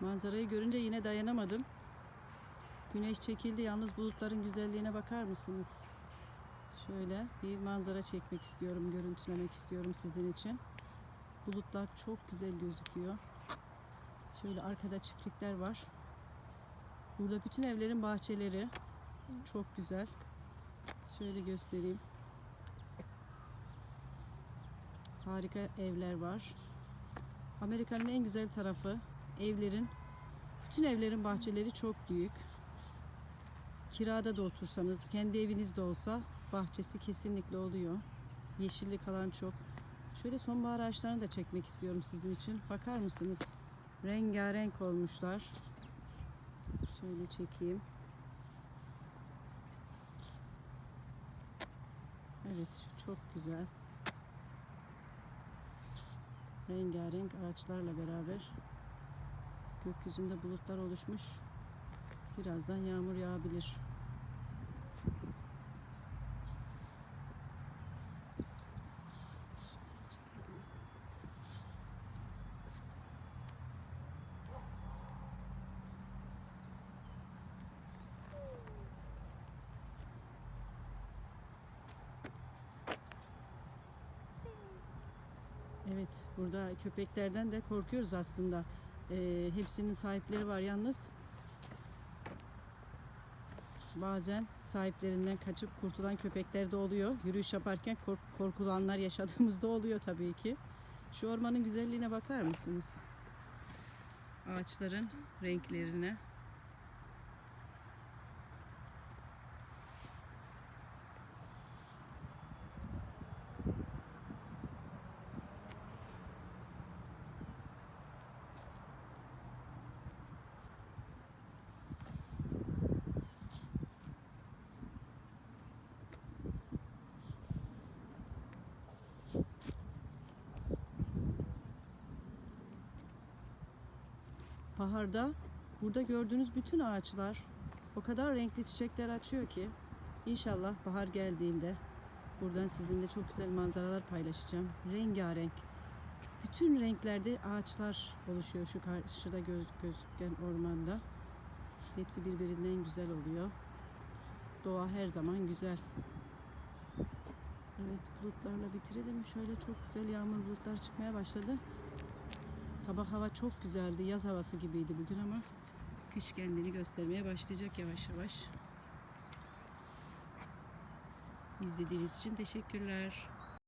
Manzarayı görünce yine dayanamadım. Güneş çekildi yalnız bulutların güzelliğine bakar mısınız? Şöyle bir manzara çekmek istiyorum, görüntülemek istiyorum sizin için. Bulutlar çok güzel gözüküyor. Şöyle arkada çiftlikler var. Burada bütün evlerin bahçeleri çok güzel. Şöyle göstereyim. Harika evler var. Amerika'nın en güzel tarafı evlerin bütün evlerin bahçeleri çok büyük. Kirada da otursanız, kendi evinizde olsa bahçesi kesinlikle oluyor. Yeşillik alan çok. Şöyle sonbahar ağaçlarını da çekmek istiyorum sizin için. Bakar mısınız? Rengarenk olmuşlar. Şöyle çekeyim. Evet, şu çok güzel. Rengarenk ağaçlarla beraber gökyüzünde bulutlar oluşmuş. Birazdan yağmur yağabilir. Evet, burada köpeklerden de korkuyoruz aslında. Ee, hepsinin sahipleri var yalnız. Bazen sahiplerinden kaçıp kurtulan köpekler de oluyor. Yürüyüş yaparken kork- korkulanlar yaşadığımızda oluyor tabii ki. Şu ormanın güzelliğine bakar mısınız? Ağaçların renklerine. Baharda burada gördüğünüz bütün ağaçlar o kadar renkli çiçekler açıyor ki inşallah bahar geldiğinde buradan sizinle çok güzel manzaralar paylaşacağım. Rengarenk. Bütün renklerde ağaçlar oluşuyor şu karşıda göz, gözüken ormanda. Hepsi birbirinden güzel oluyor. Doğa her zaman güzel. Evet bulutlarla bitirelim. Şöyle çok güzel yağmur bulutlar çıkmaya başladı. Sabah hava çok güzeldi. Yaz havası gibiydi bugün ama kış kendini göstermeye başlayacak yavaş yavaş. İzlediğiniz için teşekkürler.